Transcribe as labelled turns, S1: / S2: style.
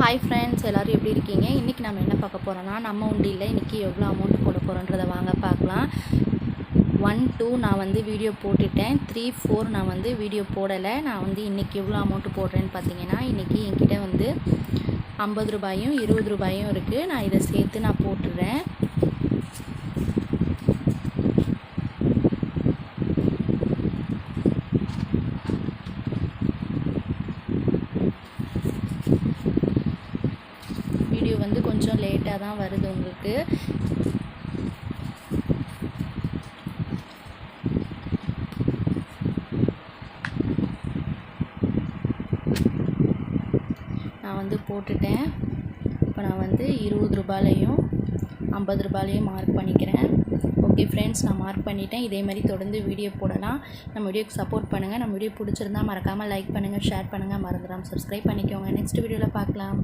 S1: Hi friends எல்லோரும் எப்படி இருக்கீங்க? இன்றைக்கி நம்ம என்ன பார்க்க போகிறோன்னா நம்ம உண்டியில் இன்றைக்கி எவ்வளோ அமௌண்ட் போட போகிறோன்றதை வாங்க பார்க்கலாம். ஒன் டூ நான் வந்து வீடியோ போட்டுட்டேன். த்ரீ ஃபோர் நான் வந்து வீடியோ போடலை. நான் வந்து இன்றைக்கி எவ்வளோ அமௌண்ட்டு போடுறேன்னு பார்த்தீங்கன்னா இன்றைக்கி என்கிட்ட வந்து ஐம்பது ரூபாயும் இருபது ரூபாயும் இருக்குது நான் இதை சேர்த்து நான் போட்டுடுறேன் வீடியோ வந்து கொஞ்சம் லேட்டாக தான் வருது உங்களுக்கு. நான் வந்து போட்டுட்டேன். இப்போ நான் வந்து இருபது ரூபாலையும் ஐம்பது ரூபாலையும் மார்க் பண்ணிக்கிறேன். ஓகே ஃப்ரெண்ட்ஸ் நான் மார்க் பண்ணிட்டேன். இதே மாதிரி தொடர்ந்து வீடியோ போடலாம். நம்ம வீடியோக்கு சப்போர்ட் பண்ணுங்கள் நம்ம வீடியோ பிடிச்சிருந்தா மறக்காமல் லைக் பண்ணுங்கள் ஷேர் பண்ணுங்கள் மறந்துடாமல் சப்ஸ்கிரைப் பண்ணிக்கோங்க. நெக்ஸ்ட் வீடியோவில் பார்க்கலாம்.